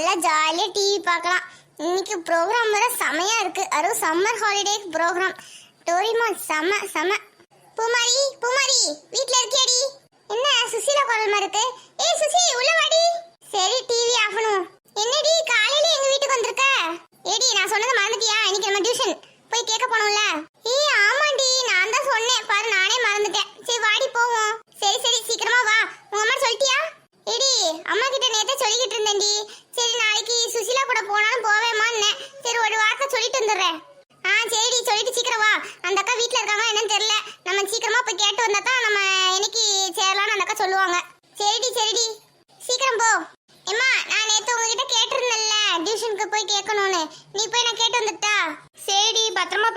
நல்லா ஜாலியா டிவி பார்க்கலாம். இன்னைக்கு ப்ரோக்ராம் வர செமையா இருக்கு. அதுவும் சம்மர் ஹாலிடே ப்ரோக்ராம் டோரிமா செம செம. பூமாரி பூமாரி வீட்ல இருக்கியடி? என்ன சுசீலா குரல் மாதிரி இருக்கு. ஏய் சுசி உள்ள வாடி. சரி டிவி ஆஃப் பண்ணுவோம் என்னடி காலையில எங்க வீட்டுக்கு வந்திருக்க ஏடி நான் சொன்னதை மறந்துட்டியா இன்னைக்கு நம்ம டியூஷன் போய் கேட்க போனோம்ல ஏய் ஆமாண்டி நான் தான் சொன்னேன் பாரு நானே மறந்துட்டேன் சரி வாடி போவோம் சரி சரி சீக்கிரமா வா உங்க அம்மா சொல்லிட்டியா ஏடி அம்மா கிட்ட நேத்தே சொல்லிக்கிட்டு இருந்தேன்டி சரி நாளைக்கு சுசிலா கூட போனாலும் போவேமான்னு சரி ஒரு வார்த்தை சொல்லிட்டு வந்துடுறேன் ஆ சரிடி சொல்லிட்டு சீக்கிரம் வா அந்த அக்கா வீட்ல இருக்காங்க என்னன்னு தெரியல நம்ம சீக்கிரமா போய் கேட்டு வந்தா தான் நம்ம என்னைக்கு சேரலாம்னு அந்த அக்கா சொல்லுவாங்க சரிடி சரிடி சீக்கிரம் போ எம்மா நான் நேத்து உங்ககிட்ட கேட்டிருந்தேன்ல டியூஷனுக்கு போய் கேட்கணும்னு நீ போய் நான் கேட்டு வந்துட்டா சரிடி பத்திரமா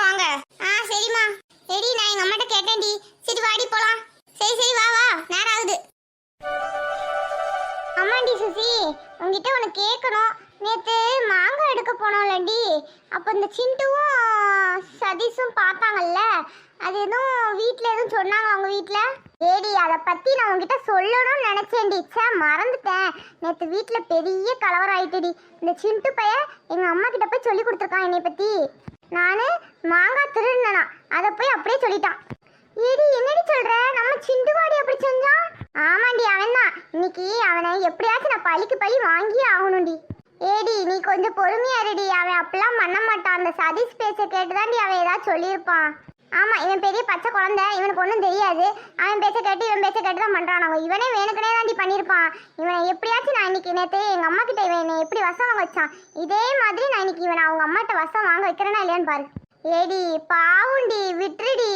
போயிட்டு வாங்க. ஆ சரிம்மா. சரி நான் எங்க அம்மாட்ட கேட்டேன்டி. சரி வாடி போலாம். சரி சரி வா வா. நேரம் ஆகுது. அம்மாண்டி சுசி. உங்ககிட்ட ஒன்று கேட்கணும் நேற்று மாங்காய் எடுக்க போனோம்லடி அப்போ இந்த சிண்டுவும் சதீஷும் பார்த்தாங்கல்ல. அது எதுவும் வீட்டில் எதுவும் சொன்னாங்க அவங்க வீட்டில் ஏடி அதை பற்றி நான் உங்ககிட்ட சொல்லணும்னு நினச்சேன்டி. சே மறந்துட்டேன். நேற்று வீட்டில் பெரிய கலவரம் ஆயிட்டுடி. இந்த சிண்டு பையன் எங்கள் அம்மா கிட்ட போய் சொல்லி கொடுத்துருக்கான் என்னை பற்றி நான் மாங்காய் திருடினா அதை போய் அப்படியே சொல்லிட்டான். ஏடி என்னடி சொல்ற? நம்ம சிண்டுவாடி அப்படி செஞ்சான் ஆமாண்டி அவன் தான் இன்னைக்கு அவனை எப்படியாச்சும் நான் பழிக்கு பழி வாங்கி ஆகணும்டி ஏடி நீ கொஞ்சம் பொறுமையா இருடி. அவன் அப்படிலாம் பண்ண மாட்டான். அந்த சதீஷ் பேச கேட்டுதாண்டி அவன் ஏதாவது சொல்லியிருப்பான். ஆமா இவன் பெரிய பச்சை குழந்தை இவனுக்கு ஒன்றும் தெரியாது. அவன் பேச கேட்டு இவன் பேச கேட்டு தான் பண்றான். அவன் இவனே வேணுக்குனே தாண்டி பண்ணியிருப்பான் இவனை எப்படியாச்சும் நான் இன்னைக்கு நேற்று எங்க அம்மா கிட்ட இவன் என்னை எப்படி வசம் வாங்க வச்சான். இதே மாதிரி நான் இன்னைக்கு இவனை அவங்க அம்மாட்ட வசம் வாங்க வைக்கிறேனா இல்லையான்னு பாரு. ஏடி பாவுண்டி விட்டுடி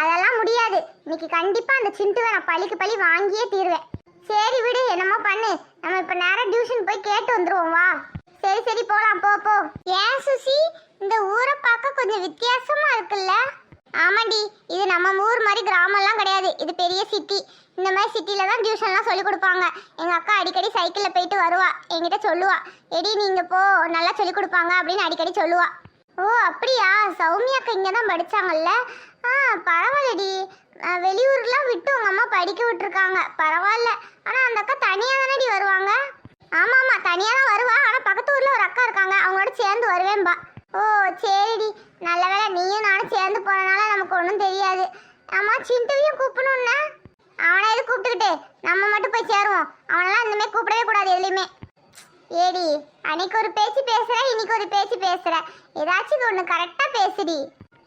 அதெல்லாம் முடியாது. இன்னைக்கு கண்டிப்பா அந்த சிண்டுவை நான் பழிக்கு பழி வாங்கியே தீருவேன். சரி விடு என்னமோ பண்ணு. நம்ம இப்ப நேரம் டியூஷன் போய் கேட்டு வந்துருவோம் வா. சரி சரி போலாம் போ போ. ஏன் சுசி இந்த ஊரை பார்க்க கொஞ்சம் வித்தியாசமா இருக்குல்ல? ஆமாண்டி இது நம்ம ஊர் மாதிரி கிராமம்லாம் கிடையாது. இது பெரிய சிட்டி இந்த மாதிரி சிட்டியில் தான் டியூஷன்லாம் சொல்லி கொடுப்பாங்க. எங்கள் அக்கா அடிக்கடி சைக்கிளில் போயிட்டு வருவா. என்கிட்ட சொல்லுவா எடி நீங்கள் போ நல்லா சொல்லிக் கொடுப்பாங்க அப்படின்னு அடிக்கடி சொல்லுவா. ஓ அப்படியா? சௌமியா அக்கா இங்கே தான் படித்தாங்கல்ல ஆ பரவாயில்லடி. வெளியூர்லாம் விட்டு உங்கள் அம்மா படிக்க விட்டுருக்காங்க. பரவாயில்ல. ஆனால் அந்த அக்கா தனியாக தானடி வருவாங்க? ஆமாம் ஆமாம் தனியாக தான் வருவா. ஆனால் பக்கத்து ஊரில் ஒரு அக்கா இருக்காங்க. அவங்களோட சேர்ந்து வருவேன்பா. ஓ சரிடி. நல்ல வேலை நீயும் நானும் சேர்ந்து போனனால நமக்கு ஒன்றும் தெரியாது. ஆமா சிண்டுவையும் கூப்பிடணும்னா அவனை எது கூப்பிட்டுக்கிட்டு? நம்ம மட்டும் போய் சேருவோம். அவனெல்லாம் இந்தமாதிரி கூப்பிடவே கூடாது எதுலையுமே. ஏடி அன்னைக்கு ஒரு பேச்சு பேசுற இன்னைக்கு ஒரு பேச்சு பேசுற. ஏதாச்சும் ஒன்று கரெக்டா பேசுடி.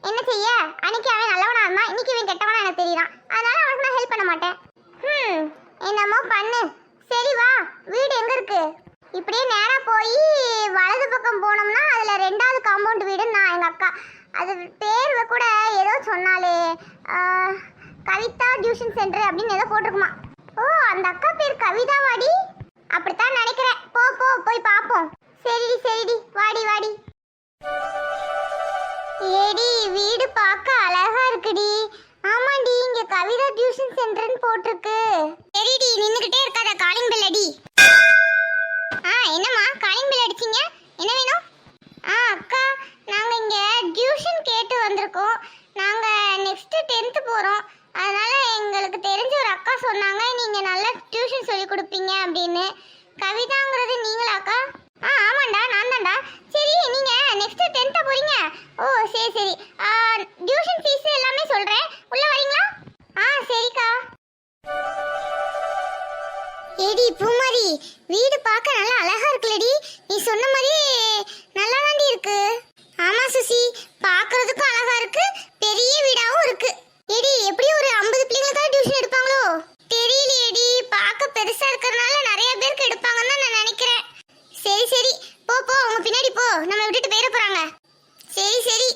என்ன செய்ய? அன்னைக்கு அவன் நல்லவனா இருந்தான் இன்னைக்கு இவன் கெட்டவனா எனக்கு தெரியுதான். அதனால அவனுக்கு நான் ஹெல்ப் பண்ண மாட்டேன். ம் என்னமோ பண்ணு. சரி வா வீடு எங்கே இருக்குது இப்படியே நேராக போய் வலது பக்கம் போனோம்னா அதில் ரெண்டாவது காம்பவுண்ட் வீடு நான் எங்கள் அக்கா. அது பேர் கூட ஏதோ சொன்னாலே கவிதா டியூஷன் சென்டர் அப்படின்னு ஏதோ போட்டிருக்குமா. ஓ அந்த அக்கா பேர் கவிதாவாடி? அப்படித்தான் நினைக்கிறேன். போ போ போய் பார்ப்போம் சரிடி சரிடி. வாடி வாடி. ஏடி வீடு பார்க்க அழகா இருக்குடி. ஆமாடி இங்க கவிதா டியூஷன் சென்டர்னு போட்டிருக்கு. சரிடி நின்னுகிட்டே இருக்காத காலிங் பெல் அடி. என்னம்மா காலிங் பெல் ஏடி பூமாரி வீடு பார்க்க நல்லா அழகா இருக்குலடி நீ சொன்ன மாதிரி நல்லா தாண்டி இருக்கு. ஆமா சுசி. பார்க்கறதுக்கும் அழகா இருக்கு. பெரிய வீடாவும் இருக்கு. ஏடி எப்படி ஒரு ஐம்பது பிள்ளைங்களுக்காக டியூஷன் எடுப்பாங்களோ? தெரியலையேடி. பார்க்க பெருசா இருக்கிறதுனால நிறைய பேருக்கு எடுப்பாங்கன்னு தான் நான் நினைக்கிறேன். சரி சரி. போ போ. உங்க பின்னாடி போ. நம்ம விட்டுட்டு போயிட போறாங்க. சரி சரி.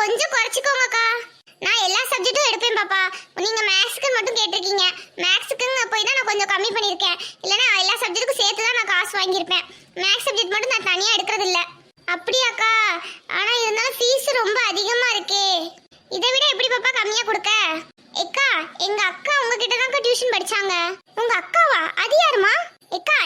கொஞ்சம் குறைச்சிக்கோங்கக்கா. நான் எல்லா சப்ஜெக்ட்டும் எடுப்பேன் பாப்பா. நீங்க மேக்ஸ்க்கு மட்டும் கேட்டிருக்கீங்க. மேக்ஸுக்குங்க போய் தான் நான் கொஞ்சம் கம்மி பண்ணியிருக்கேன். இல்லைனா எல்லா சப்ஜெக்ட்டுக்கும் சேர்த்து தான் நான் காசு வாங்கியிருப்பேன். மேக்ஸ் சப்ஜெக்ட் மட்டும் நான் தனியாக எடுக்கிறது இல்லை அப்படியாக்கா? ஆனால் இருந்தாலும் ஃபீஸ் ரொம்ப அதிகமாக இருக்கே. இதை விட எப்படி பாப்பா கம்மியாக கொடுக்க? எக்கா எங்கள் அக்கா உங்ககிட்ட தான் டியூஷன் படித்தாங்க உங்கள் அக்காவா? அது யாருமா எக்கா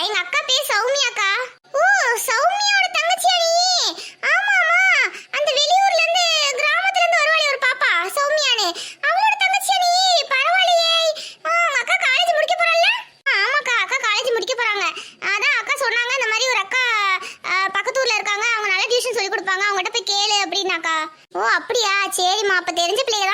அக்கா ஓ அப்படியா? சரிம்மா. அப்ப தெரிஞ்ச பிள்ளைங்க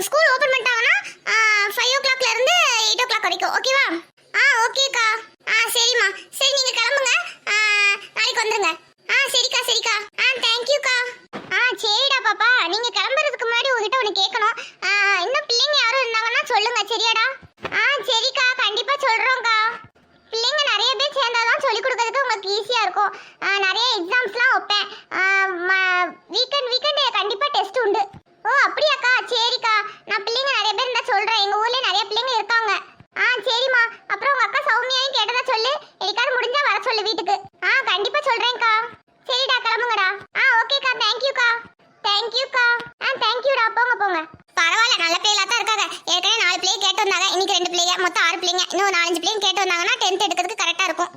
ஸ்கூல் ஓப்பன் பண்ணிட்டாங்கன்னா ஃபைவ் ஓ கிளாக்ல இருந்து எயிட் ஓ கிளாக் வரைக்கும் ஓகேவா ஆ ஓகேக்கா தேங்க்யூக்கா தேங்க்யூக்கா ஆ தேங்க்யூடா போங்க போங்க. பரவாயில்ல நல்ல பிள்ளைகளா இருக்காங்க. ஏற்கனவே நாலு பிள்ளைங்க கேட்டு வந்தாங்க. இன்னைக்கு ரெண்டு பிள்ளைங்க. மொத்தம் ஆறு பிள்ளைங்க. இன்னும் நாலஞ்சு பிள்ளைங்க கேட்டு வந்தாங்கன்னா டென்த் எடுக்கிறதுக்கு கரெக்டாக இருக்கும்.